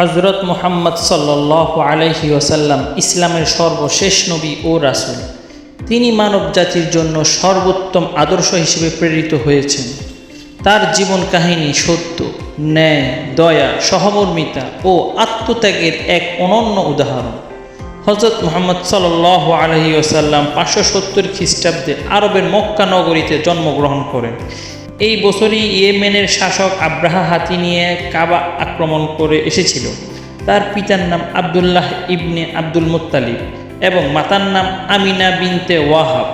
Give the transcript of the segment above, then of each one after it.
হজরত মুহাম্মদ সাল্লাহ আলহি ওসাল্লাম ইসলামের সর্বশেষ নবী ও রাসূল। তিনি মানব জাতির জন্য সর্বোত্তম আদর্শ হিসেবে প্রেরিত হয়েছেন। তার জীবন কাহিনী সত্য, ন্যায়, দয়া, সহমর্মিতা ও আত্মত্যাগের এক অনন্য উদাহরণ। হজরত মোহাম্মদ সাল্লাহ আলহি ওসাল্লাম পাঁচশো সত্তর খ্রিস্টাব্দে আরবের মক্কা নগরীতে জন্মগ্রহণ করেন। এই বছরই ইয়েমেনের শাসক আব্রাহা হাতি নিয়ে কাবা আক্রমণ করে এসেছিল। তার পিতার নাম আবদুল্লাহ ইবনে আব্দুল মুত্তালিব এবং মাতার নাম আমিনা বিনতে ওয়াহাব।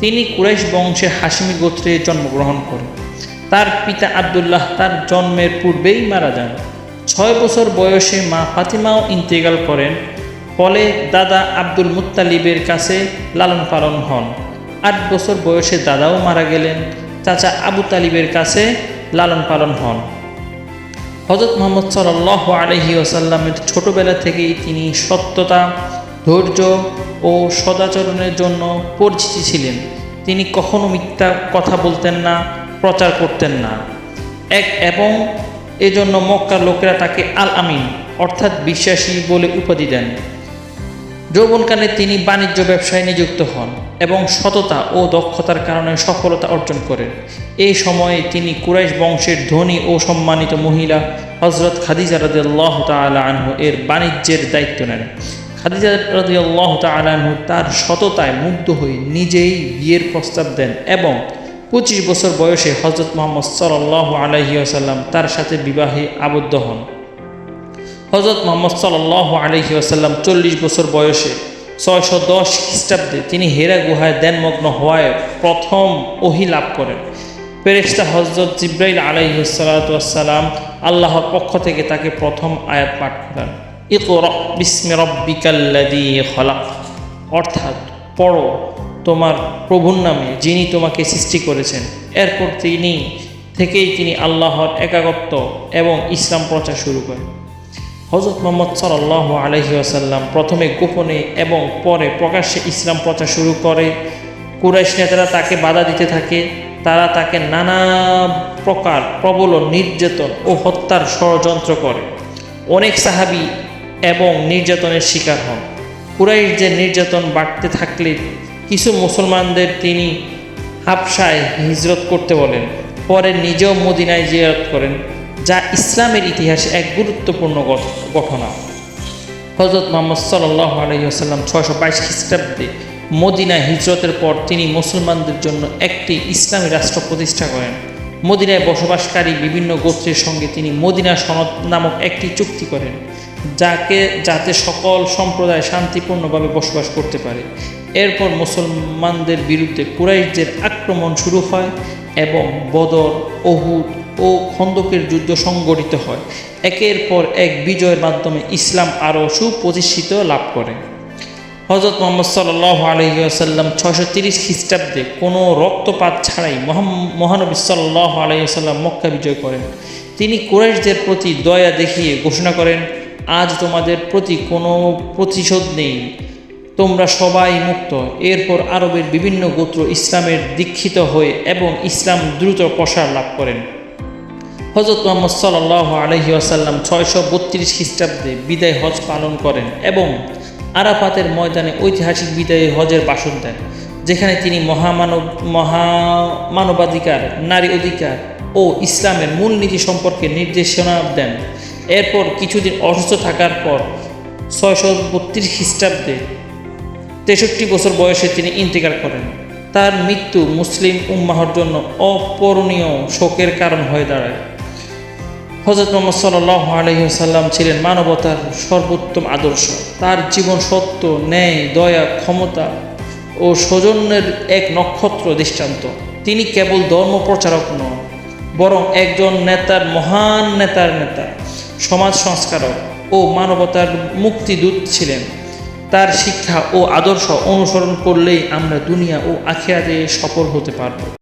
তিনি কুরাইশ বংশের হাসমি গোত্রে জন্মগ্রহণ করেন। তার পিতা আবদুল্লাহ তার জন্মের পূর্বেই মারা যান। ছয় বছর বয়সে মা ফাতিমাও ইন্তেকাল করেন। ফলে দাদা আব্দুল মুত্তালিবের কাছে লালন পালন হন। আট বছর বয়সে দাদাও মারা গেলেন। চাচা আবু তালিবের কাছে লালন পালন হন। হজরত মোহাম্মদ সাল্লাহ আলহি আসাল্লামের ছোটোবেলা থেকেই তিনি সত্যতা, ধৈর্য ও সদাচরণের জন্য পরিচিত ছিলেন। তিনি কখনো মিথ্যা কথা বলতেন না, প্রচার করতেন না। এক এবং এজন্য মক্কার লোকেরা তাকে আল আমিন অর্থাৎ বিশ্বাসী বলে উপাধি দেন। যৌবনকালে তিনি বাণিজ্য ব্যবসায় নিযুক্ত হন এবং সততা ও দক্ষতার কারণে সফলতা অর্জন করেন। এই সময়ে তিনি কুরাইশ বংশের ধনী ও সম্মানিত মহিলা হজরত খাদিজা রাদিয়াল্লাহ তালা আনহু এর বাণিজ্যের দায়িত্ব নেন। খাদিজা রাদিয়াল্লাহ তালা আনহু তার সততায় মুগ্ধ হয়ে নিজেই বিয়ের প্রস্তাব দেন এবং পঁচিশ বছর বয়সে হজরত মোহাম্মদ সাল্লাহ আলহি আসাল্লাম তার সাথে বিবাহে আবদ্ধ হন। হজরত মোহাম্মদ সাল্লাহ আলহি আসাল্লাম চল্লিশ বছর বয়সে ছয়শো দশ খ্রিস্টাব্দে তিনি হেরা গুহায় দেনমগ্ন হওয়ায় প্রথম ওহি লাভ করেন। ফেরেশতা হজরত জিব্রাইল আলাইসালাম আল্লাহর পক্ষ থেকে তাকে প্রথম আয়াত পাঠ করেন। অর্থাৎ পড়ো তোমার প্রভুর নামে যিনি তোমাকে সৃষ্টি করেছেন। এরপর তিনি থেকেই তিনি আল্লাহর একাগত্ব এবং ইসলাম প্রচার শুরু করেন। হজরত মোহাম্মদ সাল্লাহ আলহি আসাল্লাম প্রথমে গোপনে এবং পরে প্রকাশ্যে ইসলাম প্রচার শুরু করে। কুরাইশ নেতারা তাকে বাধা দিতে থাকে। তারা তাকে নানা প্রকার প্রবল নির্যাতন ও হত্যার ষড়যন্ত্র করে। অনেক সাহাবি এবং নির্যাতনের শিকার হন। কুরাইশদের নির্যাতন বাড়তে থাকলে কিছু মুসলমানদের তিনি হাবসায় হিজরত করতে বলেন। পরে নিজেও মদিনায় জিয়ারত করেন। যা ইসলামের ইতিহাসে এক গুরুত্বপূর্ণ ঘটনা হজরত মোহাম্মদ সাল্লাহ আলহিহাসাল্লাম ছয়শো বাইশ খ্রিস্টাব্দে মদিনা হিজরতের পর তিনি মুসলমানদের জন্য একটি ইসলামী রাষ্ট্র প্রতিষ্ঠা করেন। মদিনায় বসবাসকারী বিভিন্ন গোত্রের সঙ্গে তিনি মদিনা সনদ নামক একটি চুক্তি করেন, যাকে যাতে সকল সম্প্রদায় শান্তিপূর্ণভাবে বসবাস করতে পারে। এরপর মুসলমানদের বিরুদ্ধে কুরাইশদের আক্রমণ শুরু হয় এবং বদর অহুদ ও খন্দকের যুদ্ধ সংগঠিত হয়। একের পর এক বিজয়ের মাধ্যমে ইসলাম আরও সুপ্রতিষ্ঠিত লাভ করে। হজরত মোহাম্মদ সাল্লাহ আলহিউসাল্লাম ছশো তিরিশ খ্রিস্টাব্দে কোনো রক্তপাত ছাড়াই মহানবী সাল্লাহ আলহিউসাল্লাম মক্কা বিজয় করেন। তিনি কুরাইশদের প্রতি দয়া দেখিয়ে ঘোষণা করেন, আজ তোমাদের প্রতি কোনো প্রতিশোধ নেই। তোমরা সবাই মুক্ত। এরপর আরবের বিভিন্ন গোত্র ইসলামের দীক্ষিত হয়ে এবং ইসলাম দ্রুত প্রসার লাভ করেন। হজরত মোহাম্মদ সাল্লাহ আলহি আসাল্লাম ছয়শো বত্রিশ খ্রিস্টাব্দে বিদায় হজ পালন করেন এবং আরাফাতের ময়দানে ঐতিহাসিক বিদায় হজের বাসন দেন, যেখানে তিনি মহামানব, মহামানবাধিকার, নারী অধিকার ও ইসলামের মূলনীতি সম্পর্কে নির্দেশনা দেন। এরপর কিছুদিন অসুস্থ থাকার পর ছয়শো বত্রিশ খ্রিস্টাব্দে তেষট্টি বছর বয়সে তিনি ইন্তেকাল করেন। তার মৃত্যু মুসলিম উম্মাহর জন্য অপরণীয় শোকের কারণ হয়ে দাঁড়ায়। হজরত মোহাম্মদ সাল্লাহ আলহিহাল্লাম ছিলেন মানবতার সর্বোত্তম আদর্শ। তার জীবন সত্য, ন্যায়, দয়া, ক্ষমতা ও সৌজন্যের এক নক্ষত্র দৃষ্টান্ত। তিনি কেবল ধর্ম প্রচারক নন, বরং একজন নেতার মহান নেতার নেতা, সমাজ সংস্কারক ও মানবতার মুক্তিদূত ছিলেন। তার শিক্ষা ও আদর্শ অনুসরণ করলেই আমরা দুনিয়া ও আখিরাতে সফল হতে পারব।